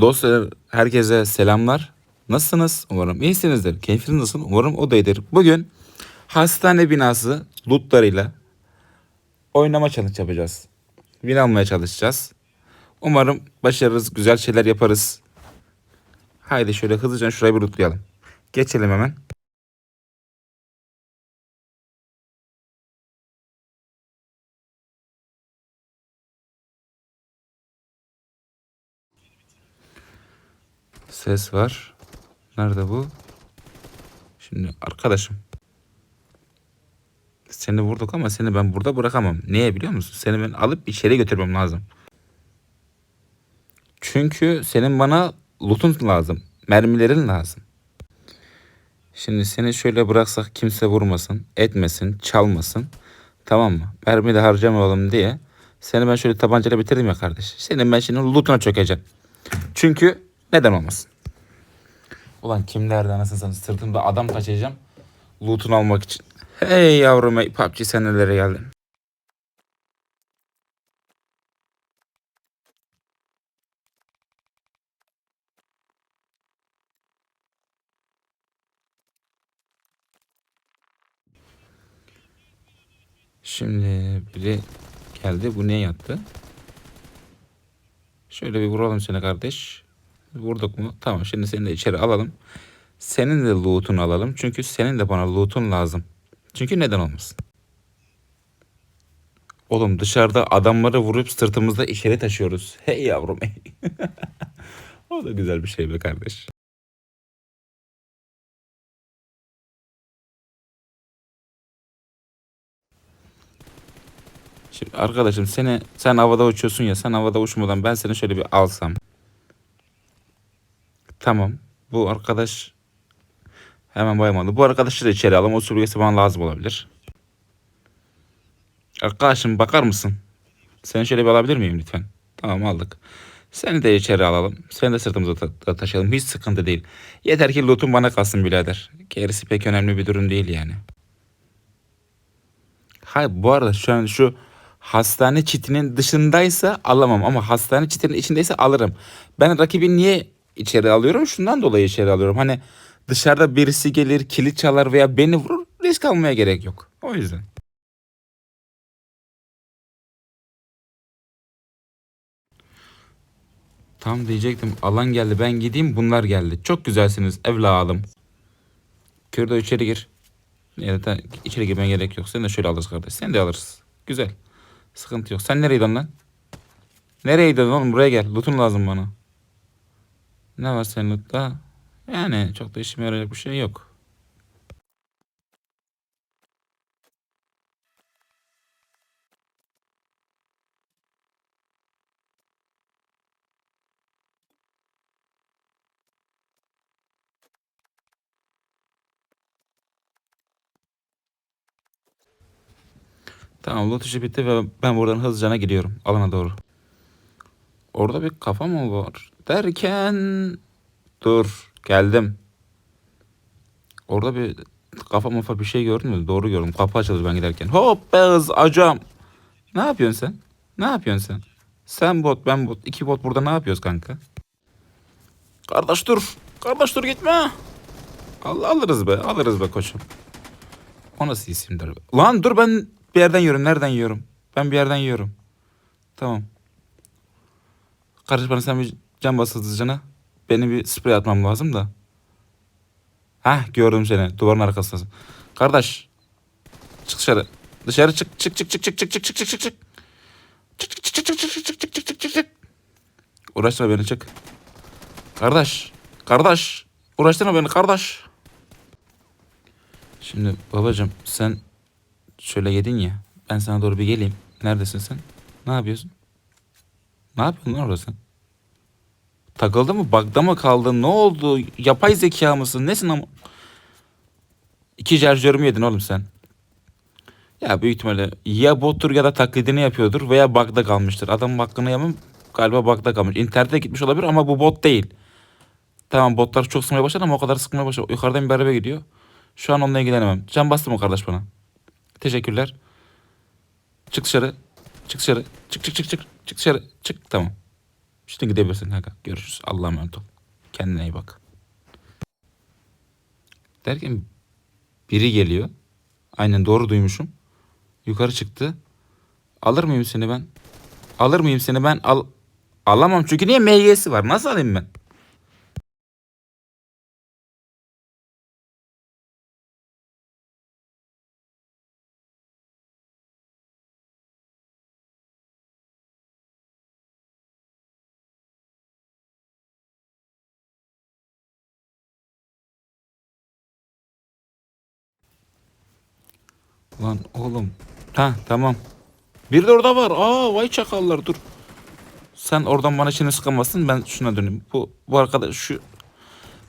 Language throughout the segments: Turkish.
Dostlar herkese selamlar. Nasılsınız? Umarım iyisinizdir. Keyfiniz nasıl? Umarım o da iyidir. Bugün hastane binası lootlarıyla oynama challenge yapacağız. Win almaya çalışacağız. Umarım başarırız, güzel şeyler yaparız. Haydi şöyle hızlıca şurayı bir lootlayalım. Geçelim hemen. Ses var. Nerede bu? Şimdi arkadaşım. Seni vurduk ama seni ben burada bırakamam. Niye biliyor musun? Seni ben alıp içeri götürmem lazım. Çünkü senin bana lootun lazım. Mermilerin lazım. Şimdi seni şöyle bıraksak kimse vurmasın, etmesin, çalmasın. Tamam mı? Mermi de harcamayalım diye. Seni ben şöyle tabancayla bitirdim ya kardeş. Senin ben şimdi lootuna çökeceğim. Çünkü neden olmasın? Ulan kimlerden anasını satayım sırtımda adam taşıyacağım. Loot'unu almak için. Hey yavrum hey PUBG sen nelere geldin. Şimdi biri geldi. Bu niye yattı? Şöyle bir vuralım seni kardeş. Vurduk mu? Tamam şimdi seni de içeri alalım. Senin de loot'unu alalım. Çünkü senin de bana loot'un lazım. Çünkü neden olmasın? Oğlum dışarıda adamları vurup sırtımızda içeri taşıyoruz. Hey yavrum hey. o da güzel bir şey be kardeş. Şimdi arkadaşım seni sen havada uçuyorsun ya sen havada uçmadan ben seni şöyle bir alsam. Tamam. Bu arkadaş hemen baymadı. Bu arkadaşı da içeri alalım. O süpürgesi bana lazım olabilir. Arkadaşım bakar mısın? Seni şöyle bir alabilir miyim lütfen? Tamam aldık. Seni de içeri alalım. Seni de sırtımıza ta- ta- taşıyalım. Hiç sıkıntı değil. Yeter ki loot'un bana kalsın birader. Gerisi pek önemli bir durum değil yani. Hayır bu arada şu an şu hastane çitinin dışındaysa alamam ama hastane çitinin içindeyse alırım. Ben rakibi niye içeri alıyorum? Şundan dolayı içeri alıyorum. Hani dışarıda birisi gelir, kilit çalar veya beni vurur. Risk almaya gerek yok. O yüzden. Tam diyecektim alan geldi ben gideyim bunlar geldi. Çok güzelsiniz evladım. Kürdo içeri gir. Ya da içeri girmeye gerek yok. Sen de şöyle alırız kardeş. Sen de alırız. Güzel. Sıkıntı yok. Sen nereydin lan? Nereydin oğlum? Buraya gel. Loot'un lazım bana. Ne var senin lootta? Yani çok da işime yarayacak bir şey yok. Tamam loot işi bitti ve ben buradan hızlıcana gidiyorum. Alana doğru. Orada bir kafa mı var? Derken... Dur. Geldim. Orada bir kafa mafa bir şey gördün mü? Doğru gördüm. Kapı açıldı ben giderken. Hop be hız acam. Ne yapıyorsun sen? Ne yapıyorsun sen? Sen bot ben bot. iki bot burada ne yapıyoruz kanka? Kardeş dur. Kardeş dur gitme. Allah alırız be. Alırız be koçum. O nasıl isimdir? Lan dur ben bir yerden yiyorum. Nereden yiyorum? Ben bir yerden yiyorum. Tamam. Kardeş bana sen bir can bas hızlıcana. Bir sprey atmam lazım da. Hah gördüm seni. Duvarın arkasındasın. Kardeş. Çık dışarı. Dışarı çık çık çık çık çık çık çık çık çık çık çık. Çık çık çık çık çık çık çık çık çık çık çık çık. Uğraştırma beni çık. Kardeş. Kardeş. Uğraştırma beni kardeş. Şimdi babacım sen şöyle yedin ya. Ben sana doğru bir geleyim. Neredesin sen? Ne yapıyorsun? Ne yapıyorsun lan orada sen? Takıldı mı? Bug'da mı kaldın? Ne oldu? Yapay zeka mısın? Nesin ama? İki şarjörümü yedin oğlum sen. Ya büyük ihtimalle ya bottur ya da taklidini yapıyordur veya bug'da kalmıştır. Adamın hakkını yemem galiba bug'da kalmış. İnternete gitmiş olabilir ama bu bot değil. Tamam botlar çok sıkmaya başladı ama o kadar sıkmaya başladı. Yukarıdan bir araba gidiyor. Şu an onunla ilgilenemem. Can bastı mı kardeş bana? Teşekkürler. Çık dışarı. Çık dışarı. Çık çık çık çık. Çık dışarı. Çık. Tamam. Şimdi gidebilirsin kanka. Görüşürüz. Allah'a emanet ol. Kendine iyi bak. Derken biri geliyor. Aynen doğru duymuşum. Yukarı çıktı. Alır mıyım seni ben? Alır mıyım seni ben? Al Alamam çünkü niye MG'si var? Nasıl alayım ben? Lan oğlum. Ha tamam. Bir de orada var. Aa vay çakallar dur. Sen oradan bana şimdi sıkamazsın. Ben şuna döneyim. Bu bu arkadaş şu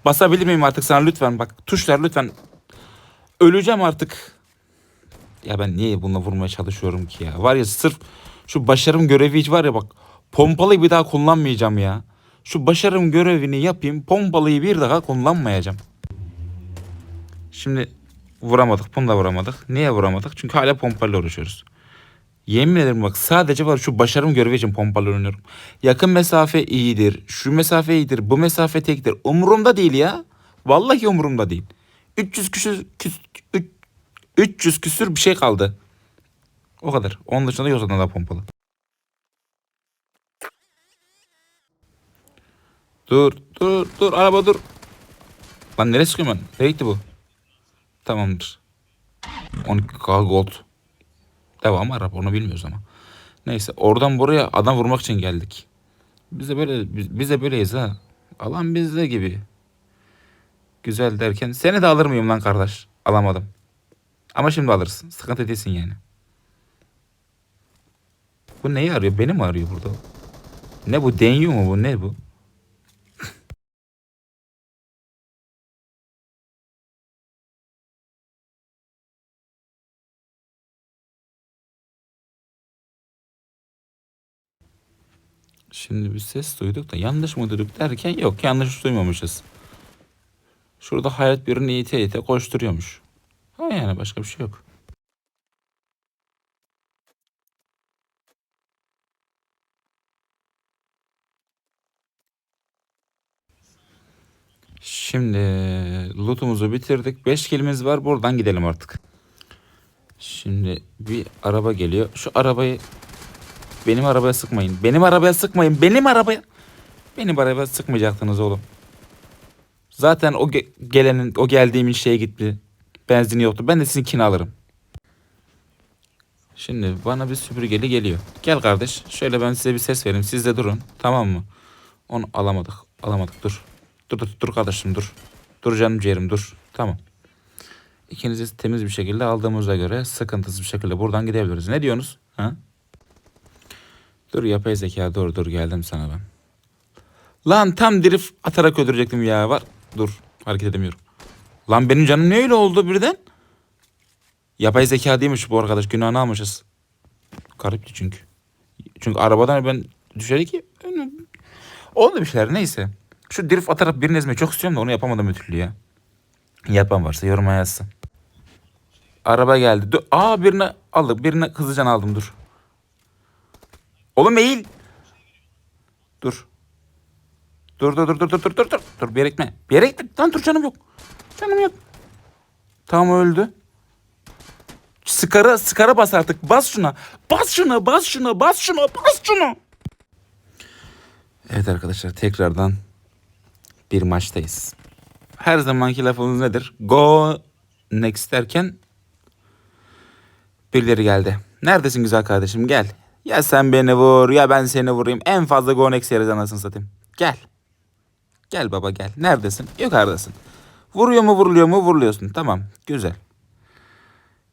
basabilir miyim artık sana lütfen bak. Tuşlar lütfen. Öleceğim artık. Ya ben niye bununla vurmaya çalışıyorum ki ya? Var ya sırf şu başarım görevi hiç var ya bak. Pompalıyı bir daha kullanmayacağım ya. Şu başarım görevini yapayım. Pompalıyı bir daha kullanmayacağım. Şimdi vuramadık. Bunu da vuramadık. Niye vuramadık? Çünkü hala pompayla uğraşıyoruz. Yemin ederim bak sadece var şu başarım görevi için pompalı oynuyorum. Yakın mesafe iyidir. Şu mesafe iyidir. Bu mesafe tektir. Umurumda değil ya. Vallahi umurumda değil. 300 küsür, küs, üç- 300 küsür bir şey kaldı. O kadar. Onun dışında yok zaten daha pompalı. Dur, dur, dur. Araba dur. Lan nereye çıkıyorum ben? Nereye gitti bu? Tamamdır. 12K gold. Devam araba onu bilmiyoruz ama. Neyse oradan buraya adam vurmak için geldik. Biz de böyle biz, biz de böyleyiz ha. Alan bizde gibi. Güzel derken seni de alır mıyım lan kardeş? Alamadım. Ama şimdi alırsın. Sıkıntı değilsin yani. Bu neyi arıyor? Beni mi arıyor burada? Ne bu? Deniyor mu bu? Ne bu? Şimdi bir ses duyduk da yanlış mı duyduk derken yok yanlış duymamışız. Şurada hayat birini ite ite koşturuyormuş. Ha yani başka bir şey yok. Şimdi lootumuzu bitirdik. 5 kilimiz var. Buradan gidelim artık. Şimdi bir araba geliyor. Şu arabayı benim arabaya sıkmayın. Benim arabaya sıkmayın. Benim arabaya. Benim arabaya sıkmayacaktınız oğlum. Zaten o ge- gelenin, o geldiğimin şeye gitti. Benzini yoktu. Ben de sizinkini alırım. Şimdi bana bir süpürgeli geliyor. Gel kardeş. Şöyle ben size bir ses vereyim. Siz de durun. Tamam mı? Onu alamadık. Alamadık. Dur. Dur dur, dur kardeşim dur. Dur canım ciğerim dur. Tamam. İkinizi temiz bir şekilde aldığımıza göre sıkıntısız bir şekilde buradan gidebiliriz. Ne diyorsunuz? Ha? Dur yapay zeka dur dur geldim sana ben. Lan tam drift atarak öldürecektim ya var. Dur hareket edemiyorum. Lan benim canım ne öyle oldu birden? Yapay zeka değilmiş bu arkadaş günahını almışız. Garipti çünkü. Çünkü arabadan ben düşeri ki oldu bir şeyler neyse. Şu drift atarak birini ezmeyi çok istiyorum da onu yapamadım bir türlü ya. Yapan varsa yoruma yazsın. Araba geldi. Dur. Aa birini aldım. Birini hızlıca aldım dur. Oğlum eğil. Dur. Dur dur dur dur dur dur dur dur. Dur bir yere. Bir yere gitme. Lan dur canım yok. Canım yok. Tamam öldü. Skara skara bas artık. Bas şuna. Bas şuna bas şuna bas şuna bas şuna. Evet arkadaşlar tekrardan bir maçtayız. Her zamanki lafımız nedir? Go next derken birileri geldi. Neredesin güzel kardeşim gel. Ya sen beni vur ya ben seni vurayım. En fazla go next yeriz anasını satayım. Gel. Gel baba gel. Neredesin? Yukarıdasın. Vuruyor mu vuruluyor mu vuruluyorsun. Tamam güzel.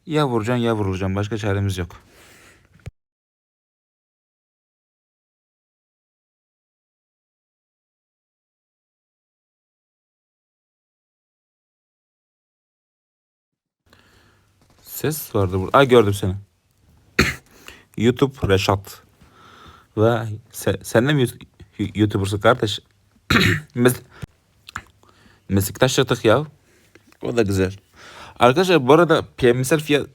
Ya vuracaksın ya vurulacaksın. Başka çaremiz yok. Ses vardı burada. Ay gördüm seni. YouTube Reşat. Vay sen, sen de mi YouTuber'sın kardeş? Mes meslektaş yaptık ya. O da güzel. Arkadaşlar bu arada PMSL fiyat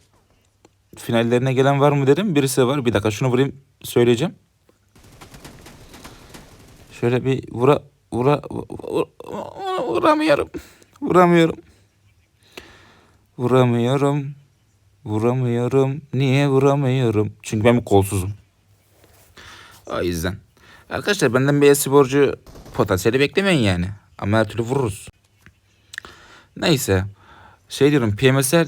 finallerine gelen var mı dedim. Birisi var. Bir dakika şunu vurayım söyleyeceğim. Şöyle bir vura vura, vura vuramıyorum. Vuramıyorum. Vuramıyorum. Vuramıyorum. Niye vuramıyorum? Çünkü ben bir kolsuzum. O yüzden. Arkadaşlar benden bir sporcu potansiyeli beklemeyin yani. Ama her türlü vururuz. Neyse. Şey diyorum PMSL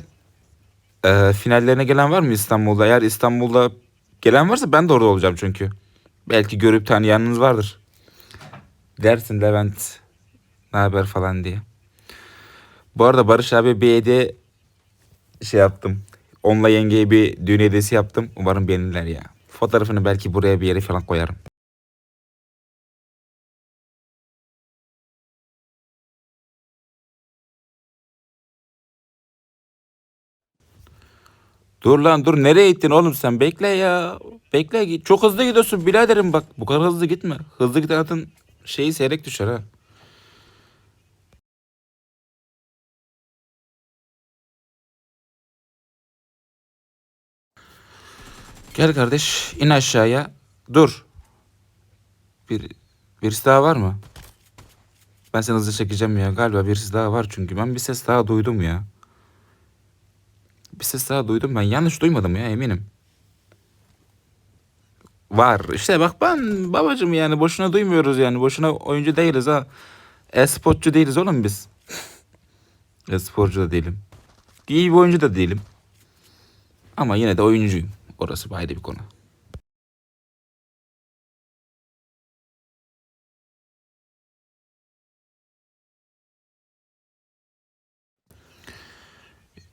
e, finallerine gelen var mı İstanbul'da? Eğer İstanbul'da gelen varsa ben de orada olacağım çünkü. Belki görüp tanıyanınız vardır. Dersin Levent ne haber falan diye. Bu arada Barış abi hediye şey yaptım. Onunla yengeye bir düğün hediyesi yaptım. Umarım beğenirler ya. Fotoğrafını belki buraya bir yere falan koyarım. Dur lan dur nereye gittin oğlum sen bekle ya. Bekle git. Çok hızlı gidiyorsun biraderim bak. Bu kadar hızlı gitme. Hızlı giden atın şeyi seyrek düşer ha. Gel kardeş in aşağıya. Dur. Bir, birisi daha var mı? Ben seni hızlı çekeceğim ya. Galiba birisi daha var çünkü. Ben bir ses daha duydum ya. Bir ses daha duydum ben. Yanlış duymadım ya eminim. Var. İşte bak ben babacım yani boşuna duymuyoruz yani. Boşuna oyuncu değiliz ha. E-sporcu değiliz oğlum biz. E-sporcu da değilim. İyi bir oyuncu da değilim. Ama yine de oyuncuyum. Orası ayrı bir konu.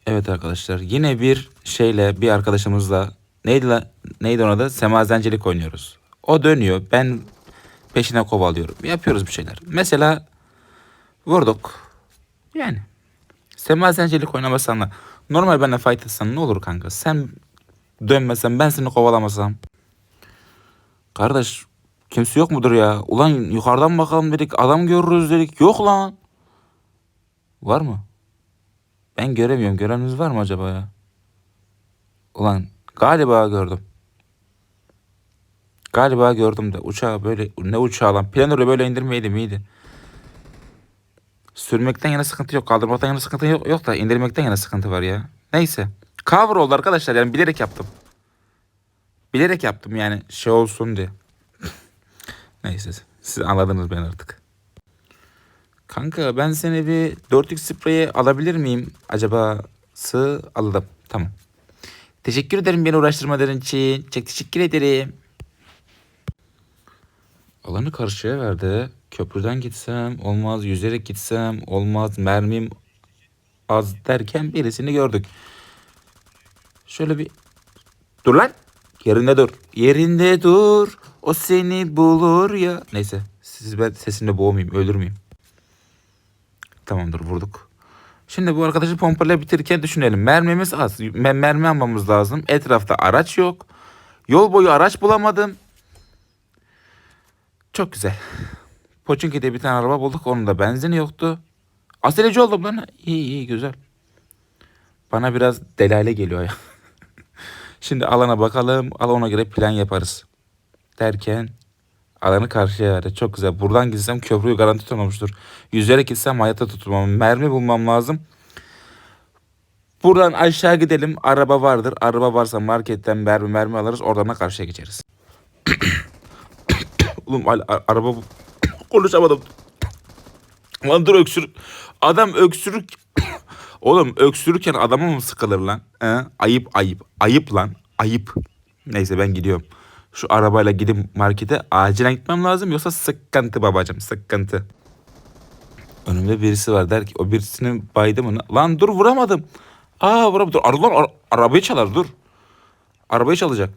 Evet arkadaşlar yine bir şeyle bir arkadaşımızla neydi la, neydi ona da semazencelik oynuyoruz. O dönüyor ben peşine kovalıyorum. Yapıyoruz bir şeyler. Mesela vurduk. Yani semazencelik oynamasan normal benimle fight etsen ne olur kanka? Sen dönmesen ben seni kovalamasam. Kardeş kimse yok mudur ya? Ulan yukarıdan bakalım dedik adam görürüz dedik. Yok lan. Var mı? Ben göremiyorum. Göreniniz var mı acaba ya? Ulan galiba gördüm. Galiba gördüm de uçağı böyle ne uçağı lan planörü böyle indirmeydi miydi? Sürmekten yana sıkıntı yok. Kaldırmaktan yana sıkıntı yok, yok da indirmekten yana sıkıntı var ya. Neyse. Cover oldu arkadaşlar yani bilerek yaptım. Bilerek yaptım yani şey olsun diye. Neyse siz anladınız beni artık. Kanka ben seni bir 4x spreye alabilir miyim? Acaba sığ aldım. Tamam. Teşekkür ederim beni uğraştırmadığın için. Çok teşekkür ederim. Alanı karşıya verdi. Köprüden gitsem olmaz. Yüzerek gitsem olmaz. Mermim az derken birisini gördük. Şöyle bir... Dur lan. Yerinde dur. Yerinde dur. O seni bulur ya. Neyse. Siz ben sesimle boğmayayım. Öldürmeyeyim. Tamamdır vurduk. Şimdi bu arkadaşı pompalayıp bitirirken düşünelim. Mermimiz az. Me- mermi almamız lazım. Etrafta araç yok. Yol boyu araç bulamadım. Çok güzel. Poçinki'de bir tane araba bulduk. Onun da benzini yoktu. Aceleci oldum lan. İyi iyi güzel. Bana biraz delale geliyor ya. Şimdi alana bakalım. Al ona göre plan yaparız. Derken alanı karşıya verdi. Çok güzel. Buradan gitsem köprüyü garanti tutmamıştır. Yüzerek gitsem hayatta tutmam. Mermi bulmam lazım. Buradan aşağı gidelim. Araba vardır. Araba varsa marketten mermi mermi alırız. Oradan da karşıya geçeriz. Oğlum a- araba. Konuşamadım. Lan dur öksür. Adam öksürük. Oğlum öksürürken adama mı sıkılır lan? He? Ayıp ayıp. Ayıp lan. Ayıp. Neyse ben gidiyorum. Şu arabayla gidip markete acilen gitmem lazım yoksa sıkıntı babacım sıkıntı. Önümde birisi var der ki o birisini baydı mı? Lan dur vuramadım. Aa vuramadım. Dur ar- ar- arabayı çalar dur. Arabayı çalacak.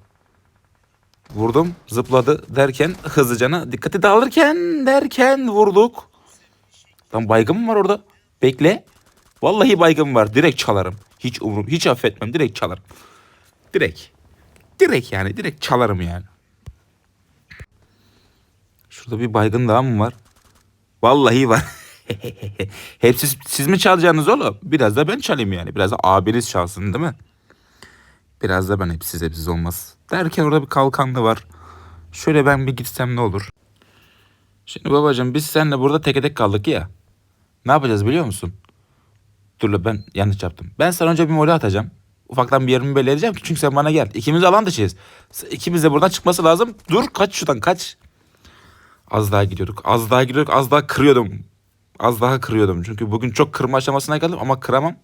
Vurdum zıpladı derken hızlıcana dikkati dağılırken derken vurduk. Lan baygın mı var orada? Bekle. Vallahi baygın var. Direkt çalarım. Hiç umurum. Hiç affetmem. Direkt çalarım. Direkt. Direkt yani. Direkt çalarım yani. Şurada bir baygın daha mı var? Vallahi var. Hep siz, siz mi çalacaksınız oğlum? Biraz da ben çalayım yani. Biraz da abiniz çalsın değil mi? Biraz da ben hepsiz hepsiz olmaz. Derken orada bir kalkanlı var. Şöyle ben bir gitsem ne olur? Şimdi babacığım biz seninle burada teke tek kaldık ya. Ne yapacağız biliyor musun? Dur ben yanlış yaptım. Ben sana önce bir mole atacağım. Ufaktan bir yerimi belli edeceğim ki çünkü sen bana gel. İkimiz alan dışıyız. İkimiz de buradan çıkması lazım. Dur kaç şuradan kaç. Az daha gidiyorduk. Az daha gidiyorduk. Az daha kırıyordum. Az daha kırıyordum. Çünkü bugün çok kırma aşamasına geldim ama kıramam.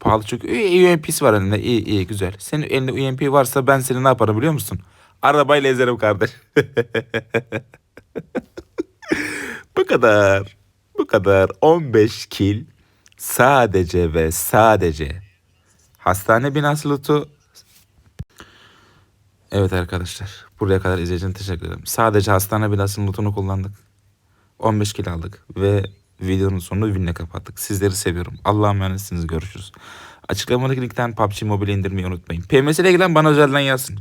Pahalı çünkü. İyi UMP'si var elinde. İyi iyi güzel. Senin elinde UMP varsa ben seni ne yaparım biliyor musun? Arabayla ezerim kardeş. Bu kadar. Bu kadar. 15 kil sadece ve sadece hastane binası lootu. Evet arkadaşlar. Buraya kadar izlediğiniz için teşekkür ederim. Sadece hastane binasının lootunu kullandık. 15 kil aldık ve videonun sonunu winle kapattık. Sizleri seviyorum. Allah'a emanetsiniz. Görüşürüz. Açıklamadaki linkten PUBG Mobile indirmeyi unutmayın. PMS ile ilgilen bana özelden yazsın.